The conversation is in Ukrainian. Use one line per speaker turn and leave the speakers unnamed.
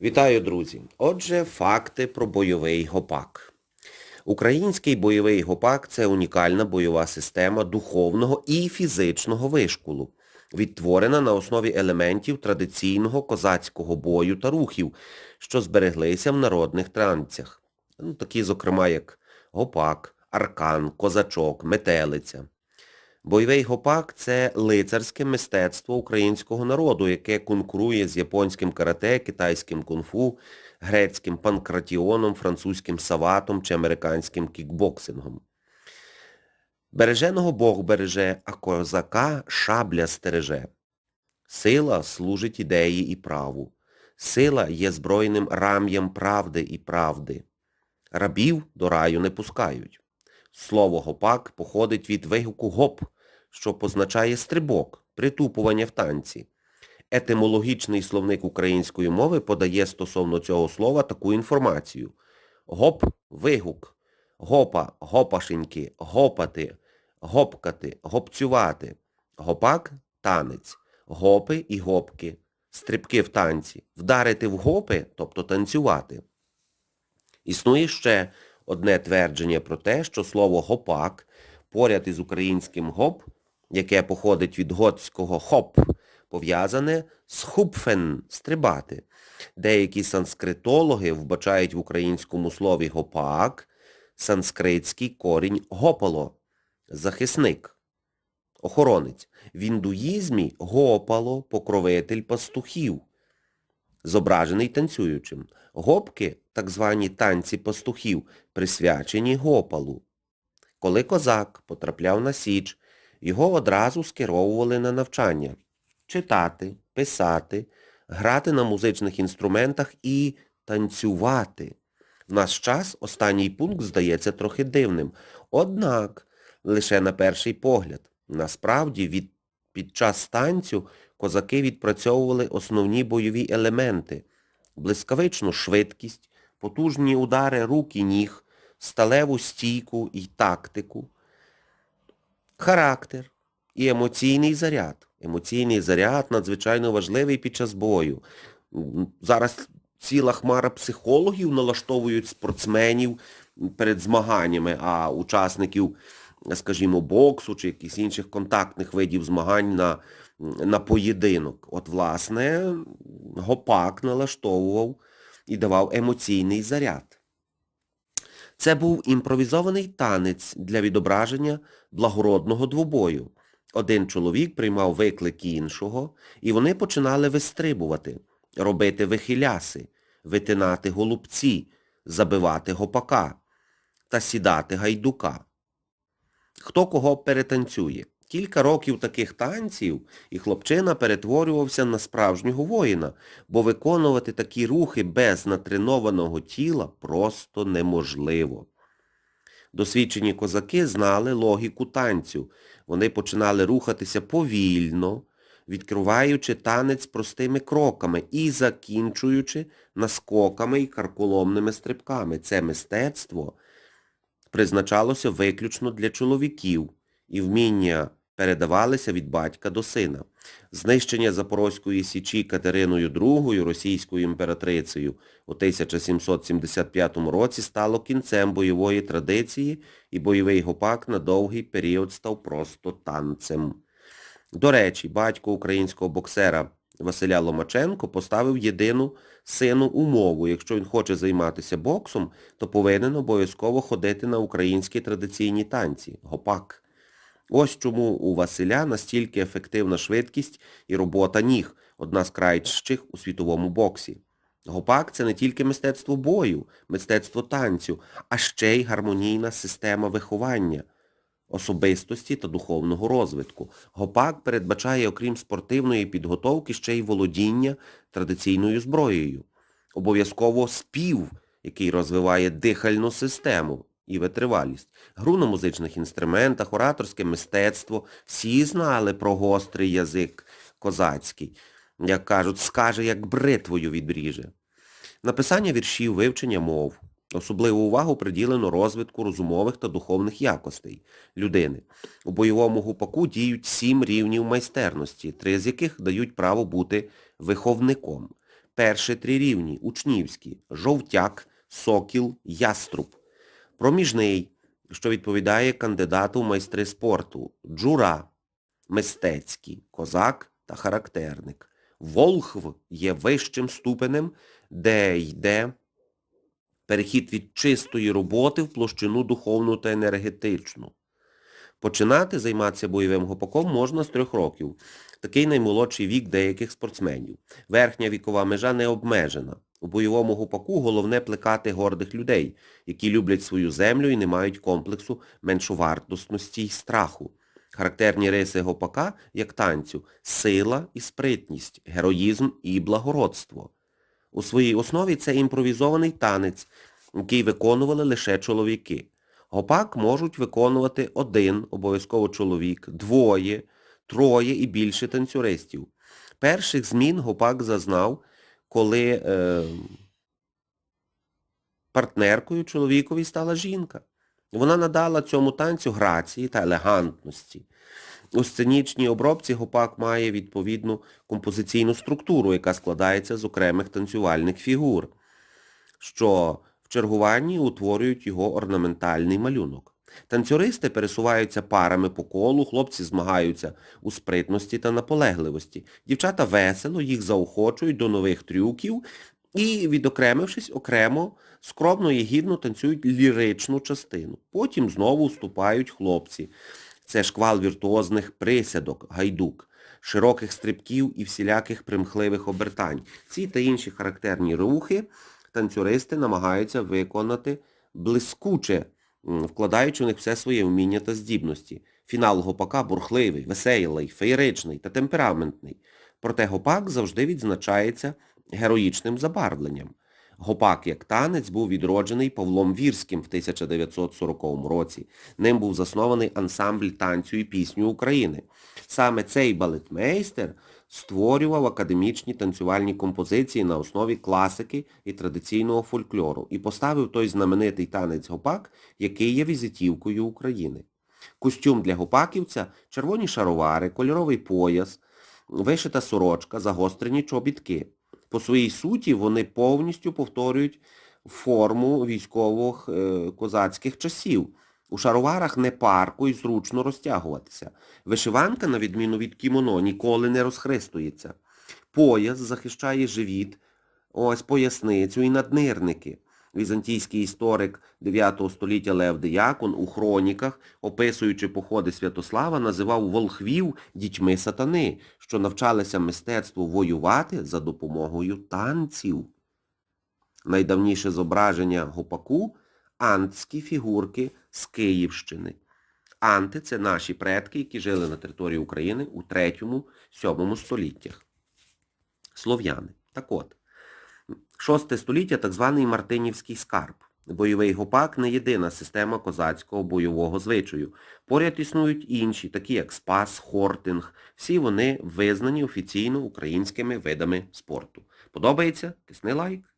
Вітаю, друзі! Отже, факти про бойовий гопак. Український бойовий гопак – це унікальна бойова система духовного і фізичного вишколу, відтворена на основі елементів традиційного козацького бою та рухів, що збереглися в народних танцях. Ну, такі, зокрема, як гопак, аркан, козачок, метелиця. Бойовий гопак – це лицарське мистецтво українського народу, яке конкурує з японським карате, китайським кунг-фу, грецьким панкратіоном, французьким саватом чи американським кікбоксингом. Береженого Бог береже, а козака шабля стереже. Сила служить ідеї і праву. Сила є збройним рам'ям правди і правди. Рабів до раю не пускають. Слово гопак походить від вигуку гоп, що позначає стрибок, притупування в танці. Етимологічний словник української мови подає стосовно цього слова таку інформацію. Гоп – вигук, гопа – гопашеньки, гопати, гопкати, гопцювати, гопак – танець, гопи і гопки, стрибки в танці, вдарити в гопи, тобто танцювати. Існує ще одне твердження про те, що слово гопак поряд із українським гоп, яке походить від готського хоп, пов'язане з хупфен стрибати. Деякі санскритологи вбачають в українському слові гопак санскритський корінь гопало, захисник, охоронець. В індуїзмі гопало покровитель пастухів зображений танцюючим. Гопки, так звані танці пастухів, присвячені гопалу. Коли козак потрапляв на січ, його одразу скеровували на навчання. Читати, писати, грати на музичних інструментах і танцювати. В наш час останній пункт здається трохи дивним. Однак, лише на перший погляд, насправді від, під час танцю козаки відпрацьовували основні бойові елементи – блискавичну швидкість, потужні удари рук і ніг, сталеву стійку і тактику, характер і емоційний заряд. Емоційний заряд надзвичайно важливий під час бою. Зараз ціла хмара психологів налаштовують спортсменів перед змаганнями, а учасників, скажімо, боксу чи якихось інших контактних видів змагань на, на поєдинок. От, власне, гопак налаштовував і давав емоційний заряд. Це був імпровізований танець для відображення благородного двобою. Один чоловік приймав виклик іншого, і вони починали вистрибувати, робити вихиляси, витинати голубці, забивати гопака та сідати гайдука. Хто кого перетанцює. Кілька років таких танців, і хлопчина перетворювався на справжнього воїна, бо виконувати такі рухи без натренованого тіла просто неможливо. Досвідчені козаки знали логіку танцю. Вони починали рухатися повільно, відкриваючи танець простими кроками і закінчуючи наскоками і карколомними стрибками. Це мистецтво призначалося виключно для чоловіків, і вміння передавалися від батька до сина. Знищення Запорозької Січі Катериною II, російською імператрицею, у 1775 році стало кінцем бойової традиції, і бойовий гопак на довгий період став просто танцем. До речі, батько українського боксера Василя Ломаченко поставив єдину сину умову. Якщо він хоче займатися боксом, то повинен обов'язково ходити на українські традиційні танці – гопак. Ось чому у Василя настільки ефективна швидкість і робота ніг, одна з кращих у світовому боксі. Гопак – це не тільки мистецтво бою, мистецтво танцю, а ще й гармонійна система виховання, особистості та духовного розвитку. Гопак передбачає, окрім спортивної підготовки, ще й володіння традиційною зброєю. Обов'язково спів, який розвиває дихальну систему і витривалість. Гру на музичних інструментах, ораторське мистецтво. Всі знали про гострий язик козацький. Як кажуть, скаже, як бритвою відріже. Написання віршів, вивчення мов. Особливу увагу приділено розвитку розумових та духовних якостей людини. У бойовому гупаку діють сім рівнів майстерності, три з яких дають право бути виховником. Перші три рівні учнівські, жовтяк, сокіл, яструб. Проміжний, що відповідає кандидату в майстри спорту, джура, мистецький, козак та характерник. Волхв є вищим ступенем, де йде перехід від чистої роботи в площину духовну та енергетичну. Починати займатися бойовим гопаком можна з трьох років. Такий наймолодший вік деяких спортсменів. Верхня вікова межа не обмежена. У бойовому гопаку головне плекати гордих людей, які люблять свою землю і не мають комплексу меншовартосності й страху. Характерні риси гопака, як танцю, сила і спритність, героїзм і благородство. У своїй основі це імпровізований танець, який виконували лише чоловіки. Гопак можуть виконувати один, обов'язково чоловік, двоє, троє і більше танцюристів. Перших змін гопак зазнав, коли е, партнеркою чоловікові стала жінка. Вона надала цьому танцю грації та елегантності. У сценічній обробці гопак має відповідну композиційну структуру, яка складається з окремих танцювальних фігур, що в чергуванні утворюють його орнаментальний малюнок. Танцюристи пересуваються парами по колу, хлопці змагаються у спритності та наполегливості. Дівчата весело їх заохочують до нових трюків і, відокремившись окремо, скромно і гідно танцюють ліричну частину. Потім знову вступають хлопці. Це шквал віртуозних присядок, гайдук, широких стрибків і всіляких примхливих обертань. Ці та інші характерні рухи танцюристи намагаються виконати блискуче, вкладаючи у них все своє вміння та здібності. Фінал гопака бурхливий, веселий, феєричний та темпераментний. Проте гопак завжди відзначається героїчним забарвленням. Гопак як танець був відроджений Павлом Вірським в 1940 році. Ним був заснований ансамбль танцю і пісню України. Саме цей балетмейстер створював академічні танцювальні композиції на основі класики і традиційного фольклору і поставив той знаменитий танець гопак, який є візитівкою України. Костюм для гопаківця – червоні шаровари, кольоровий пояс, вишита сорочка, загострені чобітки. По своїй суті вони повністю повторюють форму військових е, козацьких часів. У шароварах не парко і зручно розтягуватися. Вишиванка, на відміну від кімоно, ніколи не розхристується. Пояс захищає живіт, ось поясницю і наднирники. Візантійський історик 9 століття Лев Диякон у хроніках, описуючи походи Святослава, називав волхвів дітьми сатани, що навчалися мистецтву воювати за допомогою танців. Найдавніше зображення гопаку – антські фігурки з Київщини. Анти – це наші предки, які жили на території України у 3-7 століттях. Слов'яни. Так от, 6 століття так званий Мартинівський скарб. Бойовий гопак не єдина система козацького бойового звичаю. Поряд існують інші, такі як спас, хортинг. Всі вони визнані офіційно українськими видами спорту. Подобається? Тисни лайк.